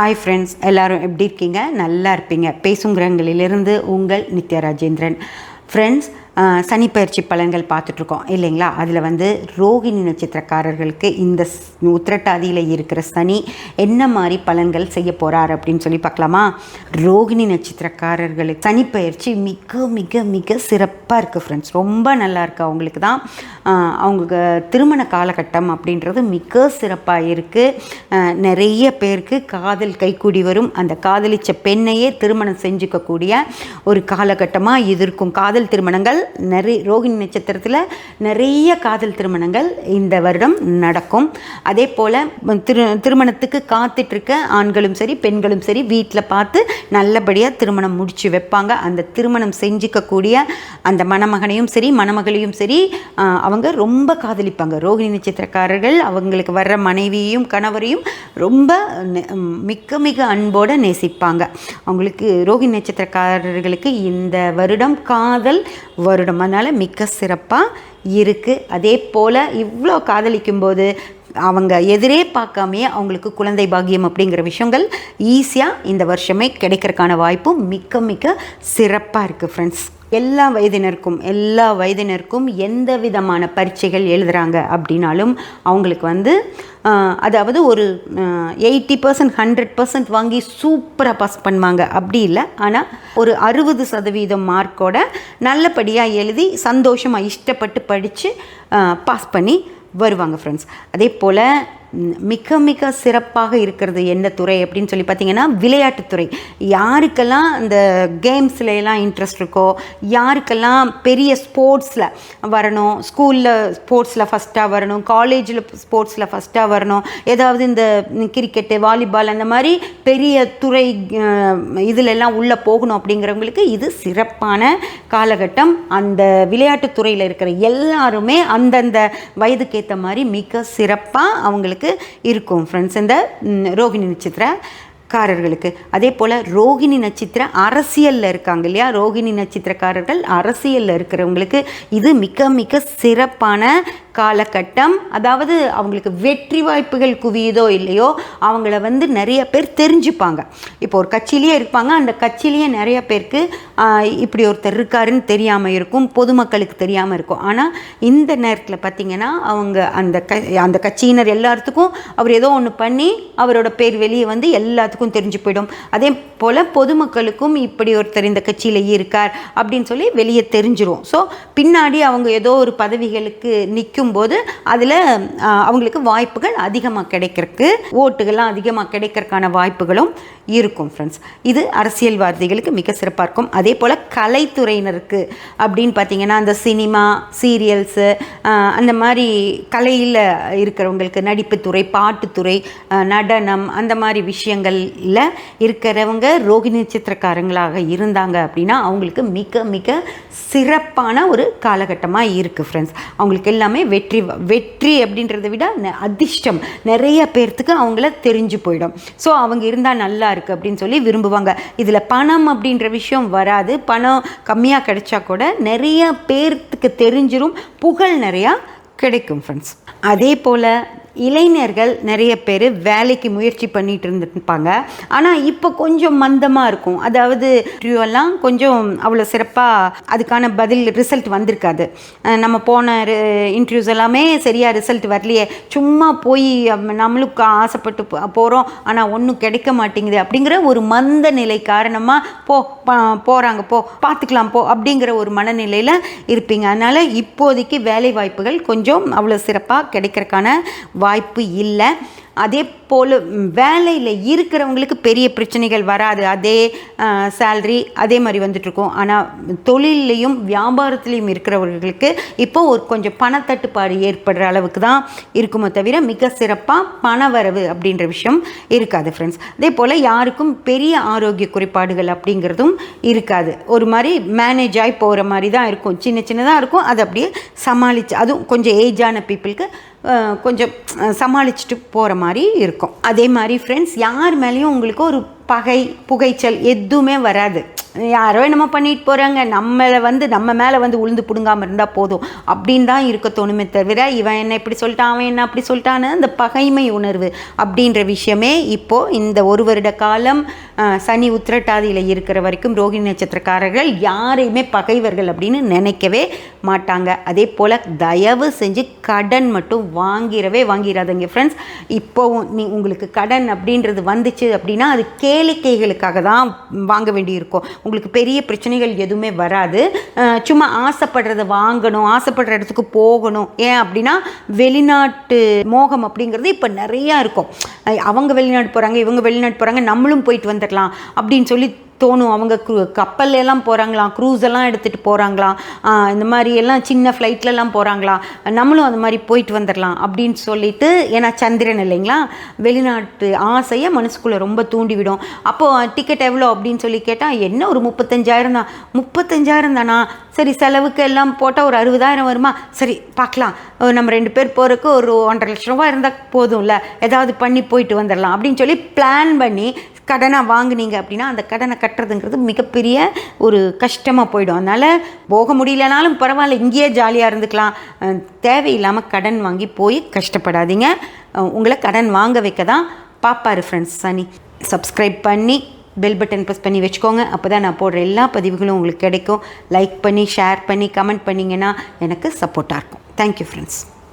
Hi friends எல்லோரும் எப்படி இருக்கீங்க? நல்லா இருப்பீங்க. பேசுங்கிறங்களிலிருந்து உங்கள் நித்யா ராஜேந்திரன். ஃப்ரெண்ட்ஸ் சனிப்பயிற்சி பலன்கள் பார்த்துட்ருக்கோம் இல்லைங்களா? அதில் வந்து ரோகிணி நட்சத்திரக்காரர்களுக்கு இந்த உத்திரட்டாதியில் இருக்கிற சனி என்ன மாதிரி பலன்கள் செய்ய போகிறார் அப்படின்னு சொல்லி பார்க்கலாமா? ரோகிணி நட்சத்திரக்காரர்களுக்கு சனிப்பயிற்சி மிக மிக மிக சிறப்பாக இருக்குது ஃப்ரெண்ட்ஸ் ரொம்ப நல்லா இருக்குது அவங்களுக்கு தான். அவங்களுக்கு அவங்க திருமண காலகட்டம் அப்படின்றது மிக சிறப்பாக இருக்குது நிறைய பேருக்கு காதல் கைக்கூடி வரும். அந்த காதலிச்ச பெண்ணையே திருமணம் செஞ்சுக்கக்கூடிய ஒரு காலகட்டமாக இது இருக்கும். காதல் திருமணங்கள் நிறைய ரோகிணி நட்சத்திரத்தில் நிறைய காதல் திருமணங்கள் இந்த வருடம் நடக்கும். அதே போல் திரு திருமணத்துக்கு காத்துட்ருக்க ஆண்களும் சரி பெண்களும் சரி வீட்டில் பார்த்து நல்லபடியாக திருமணம் முடித்து வைப்பாங்க. அந்த திருமணம் செஞ்சுக்கக்கூடிய அந்த மணமகனையும் சரி மணமகளையும் சரி அவங்க ரொம்ப காதலிப்பாங்க. ரோகிணி நட்சத்திரக்காரர்கள் அவங்களுக்கு வர்ற மனைவியையும் கணவரையும் ரொம்ப நெ- மிக்க மிக அன்போடு நேசிப்பாங்க. அவங்களுக்கு ரோகிணி நட்சத்திரக்காரர்களுக்கு இந்த வருடம் காதல் வருடம் அதனால் மிக்க சிறப்பாக இருக்குது அதே போல் இவ்வளோ காதலிக்கும் போது அவங்க எதிரே பார்க்காமையே அவங்களுக்கு குழந்தை பாக்கியம் அப்படிங்கிற விஷயங்கள் ஈஸியாக இந்த வருஷமே கிடைக்கிறதுக்கான வாய்ப்பும் மிக்க மிக்க சிறப்பாக இருக்குது ஃப்ரெண்ட்ஸ் எல்லா வயதினருக்கும் எல்லா வயதினருக்கும் எந்த விதமான பரீட்சைகள் எழுதுகிறாங்க அப்படின்னாலும் அவங்களுக்கு வந்து அதாவது ஒரு எயிட்டி பர்சன்ட் ஹண்ட்ரட் பர்சன்ட் வாங்கி சூப்பராக பாஸ் பண்ணுவாங்க. அப்படி இல்லை. ஆனால் ஒரு அறுபது சதவீதம் மார்க்கோட நல்லபடியாக எழுதி சந்தோஷமாக இஷ்டப்பட்டு படித்து பாஸ் பண்ணி வருவாங்க ஃப்ரெண்ட்ஸ் அதே போல் மிக மிக சிறப்பாக இருக்கிறது என்ன துறை அப்படின்னு சொல்லி பார்த்தீங்கன்னா விளையாட்டுத்துறை யாருக்கெல்லாம் இந்த கேம்ஸ்லாம் எல்லாம் இன்ட்ரெஸ்ட் இருக்கோ யாருக்கெல்லாம் பெரிய ஸ்போர்ட்ஸில் வரணும் ஸ்கூலில் ஸ்போர்ட்ஸில் ஃபஸ்ட்டாக வரணும் காலேஜில் ஸ்போர்ட்ஸில் ஃபஸ்ட்டாக வரணும் ஏதாவது இந்த கிரிக்கெட்டு வாலிபால் அந்த மாதிரி பெரிய துறை இதிலெல்லாம் உள்ளே போகணும் அப்படிங்கிறவங்களுக்கு இது சிறப்பான காலகட்டம். அந்த விளையாட்டுத்துறையில் இருக்கிற எல்லாருமே அந்தந்த வயதுக்கேற்ற மாதிரி மிக சிறப்பாக அவங்களுக்கு இருக்கும். ஃப்ரெண்ட்ஸ் இந்த ரோகிணி நட்சத்திர காரர்களுக்கு அதே போல் ரோகிணி நட்சத்திர அரசியலில் இருக்காங்க இல்லையா? ரோகிணி நட்சத்திரக்காரர்கள் அரசியலில் இருக்கிறவங்களுக்கு இது மிக மிக சிறப்பான காலகட்டம். அதாவது அவங்களுக்கு வெற்றி வாய்ப்புகள் குவியுதோ இல்லையோ அவங்கள வந்து நிறைய பேர் தெரிஞ்சுப்பாங்க. இப்போ ஒரு கட்சியிலேயே இருப்பாங்க. அந்த கட்சியிலேயே நிறைய பேருக்கு இப்படி ஒருத்தர் இருக்காருன்னு தெரியாமல் இருக்கும் பொதுமக்களுக்கு தெரியாமல் இருக்கும். ஆனால் இந்த நேரத்தில் பார்த்திங்கன்னா அவங்க அந்த க அந்த கட்சியினர் எல்லாத்துக்கும் அவர் ஏதோ ஒன்று பண்ணி அவரோட பேர் வெளியே வந்து எல்லாத்துக்கும் தெரிஞ்சு போயிடும். அதே போல் பொதுமக்களுக்கும் இப்படி ஒருத்தர் இந்த கட்சியில் இருக்கார் அப்படின்னு சொல்லி வெளியே தெரிஞ்சிரும். ஸோ பின்னாடி அவங்க ஏதோ ஒரு பதவிகளுக்கு நிற்கும்போது அதில் அவங்களுக்கு வாய்ப்புகள் அதிகமாக கிடைக்கிறதுக்கு ஓட்டுகள்லாம் அதிகமாக கிடைக்கிறதுக்கான வாய்ப்புகளும் இருக்கும் ஃப்ரெண்ட்ஸ் இது அரசியல்வாதிகளுக்கு மிக சிறப்பாக இருக்கும். அதே போல் கலைத்துறையினருக்கு அப்படின்னு பார்த்தீங்கன்னா அந்த சினிமா சீரியல்ஸு அந்த மாதிரி கலையில் இருக்கிறவங்களுக்கு நடிப்புத்துறை பாட்டுத்துறை நடனம் அந்த மாதிரி விஷயங்கள் விஷயங்களில் இருக்கிறவங்க ரோகிணி நட்சத்திரக்காரங்களாக இருந்தாங்க அப்படின்னா அவங்களுக்கு மிக மிக சிறப்பான ஒரு காலகட்டமாக இருக்குது ஃப்ரெண்ட்ஸ் அவங்களுக்கு எல்லாமே வெற்றி வெற்றி அப்படின்றத விட ந- அதிர்ஷ்டம். நிறைய பேர்த்துக்கு அவங்கள தெரிஞ்சு போயிடும். ஸோ அவங்க இருந்தால் நல்லா இருக்குது அப்படின்னு சொல்லி விரும்புவாங்க. இதில் பணம் அப்படின்ற விஷயம் வராது. பணம் கம்மியாக கிடைச்சா கூட நிறைய பேர்த்துக்கு தெரிஞ்சிரும். புகழ் நிறையா கிடைக்கும் ஃப்ரெண்ட்ஸ் அதே போல் இளைஞர்கள் நிறைய பேர் வேலைக்கு முயற்சி பண்ணிகிட்டு இருந்துருப்பாங்க. ஆனால் இப்போ கொஞ்சம் மந்தமாக இருக்கும். அதாவது interview எல்லாம் கொஞ்சம் அவ்வளோ சிறப்பாக அதுக்கான பதில் ரிசல்ட் வந்திருக்காது. நம்ம போன இன்டர்வியூஸ் எல்லாமே சரியாக ரிசல்ட் வரலையே. சும்மா போய் நம்மளுக்கு நம்மளும் ஆசைப்பட்டு போகிறோம் ஆனால் ஒன்றும் கிடைக்க மாட்டேங்குது அப்படிங்கிற ஒரு மந்த நிலை காரணமாக போ போகிறாங்க போ பார்த்துக்கலாம் போ அப்படிங்கிற ஒரு மனநிலையில் இருப்பீங்க. அதனால் இப்போதைக்கு வேலை வாய்ப்புகள் கொஞ்சம் அவ்வளோ சிறப்பாக கிடைக்கிறக்கான வாய்ப்பு இல்லை. அதே போல் வேலையில் இருக்கிறவங்களுக்கு பெரிய பிரச்சனைகள் வராது. அதே சேல்ரி அதே மாதிரி வந்துட்டுருக்கும் ஆனால் தொழிலையும் வியாபாரத்துலேயும் இருக்கிறவர்களுக்கு இப்போ ஒரு கொஞ்சம் பணத்தட்டுப்பாடு ஏற்படுற அளவுக்கு தான் இருக்குமே தவிர மிக சிறப்பாக பணவரவு அப்படின்ற விஷயம் இருக்காது ஃப்ரெண்ட்ஸ் அதே போல் யாருக்கும் பெரிய ஆரோக்கிய குறைபாடுகள் அப்படிங்கிறதும் இருக்காது. ஒரு மாதிரி மேனேஜ் ஆகி போகிற மாதிரி தான் இருக்கும். சின்ன சின்னதாக இருக்கும். அது அப்படியே சமாளித்து அதுவும் கொஞ்சம் ஏஜான பீப்புளுக்கு கொஞ்சம் சமாளிச்சுட்டு போகிற மாதிரி இருக்கும். அதே மாதிரி ஃப்ரெண்ட்ஸ் யார் மேலேயும் உங்களுக்கு ஒரு பகை புகைச்சல் எதுவுமே வராது. யாரோ என்னமோ பண்ணிட்டு போகிறாங்க நம்மளை வந்து நம்ம மேலே வந்து உளுந்து பிடுங்காமல் இருந்தால் போதும். அப்படின்னு தான் இருக்க தோணுமே தவிர இவன் என்ன இப்படி சொல்லிட்டான் அவன் என்ன அப்படி சொல்லிட்டான்னு அந்த பகைமை உணர்வு அப்படின்ற விஷயமே இப்போது இந்த ஒரு வருட காலம் சனி உத்திரட்டாதியில் இருக்கிற வரைக்கும் ரோகிணி நட்சத்திரக்காரர்கள் யாரையுமே பகைவர்கள் அப்படின்னு நினைக்கவே மாட்டாங்க. அதே போல் தயவு செஞ்சு கடன் மட்டும் வாங்கிறவே வாங்கிடாதீங்க ஃப்ரெண்ட்ஸ் இப்போவும் நீ உங்களுக்கு கடன் அப்படின்றது வந்துச்சு அப்படின்னா அது கேளிக்கைகளுக்காக தான் வாங்க வேண்டியிருக்கும். உங்களுக்கு பெரிய பிரச்சனைகள் எதுவுமே வராது. சும்மா ஆசைப்படுறத வாங்கணும் ஆசைப்படுற இடத்துக்கு போகணும். ஏன் அப்படின்னா வெளிநாட்டு மோகம் அப்படிங்கிறது இப்போ நிறையா இருக்கும். அவங்க வெளிநாடு போகிறாங்க இவங்க வெளிநாடு போகிறாங்க நம்மளும் போயிட்டு வந்துடலாம் அப்படின்னு சொல்லி தோணும். அவங்க க்ரூ கப்பல்ல எல்லாம் போகிறாங்களாம் க்ரூஸ் எல்லாம் எடுத்துகிட்டு போகிறாங்களாம் இந்த மாதிரி எல்லாம் சின்ன ஃப்ளைட்லலாம் போகிறாங்களாம் நம்மளும் அந்த மாதிரி போயிட்டு வந்துடலாம் அப்படின்னு சொல்லிட்டு ஏன்னா சந்திரன் இல்லைங்களா? வெளிநாட்டு ஆசையை மனசுக்குள்ளே ரொம்ப தூண்டிவிடும். அப்போது டிக்கெட் எவ்வளோ அப்படின்னு சொல்லி கேட்டால் என்ன ஒரு முப்பத்தஞ்சாயிரம் தான். முப்பத்தஞ்சாயிரம் தானா? சரி செலவுக்கு எல்லாம் போட்டால் ஒரு அறுபதாயிரம் வருமா? சரி பார்க்கலாம் நம்ம ரெண்டு பேர் போகிறதுக்கு ஒரு ஒன்றரை லட்ச ரூபா இருந்தால் போதும்ல. ஏதாவது பண்ணி போயிட்டு வந்துடலாம் அப்படின்னு சொல்லி பிளான் பண்ணி கடனாக வாங்குனீங்க அப்படின்னா அந்த கடனை கட்டுறதுங்கிறது மிகப்பெரிய ஒரு கஷ்டமாக போயிடும். அதனால் போக முடியலனாலும் பரவாயில்ல இங்கேயே ஜாலியாக இருந்துக்கலாம். தேவையில்லாமல் கடன் வாங்கி போய் கஷ்டப்படாதீங்க. உங்களை கடன் வாங்க வைக்க தான் பாப்பாரு ஃப்ரெண்ட்ஸ் சனி. சப்ஸ்கிரைப் பண்ணி பெல் பட்டன் ப்ரெஸ் பண்ணி வச்சுக்கோங்க. அப்போ தான் நான் போடுற எல்லா பதிவுகளும் உங்களுக்கு கிடைக்கும். லைக் பண்ணி ஷேர் பண்ணி கமெண்ட் பண்ணிங்கன்னா எனக்கு சப்போர்ட்டாக இருக்கும். Thank you friends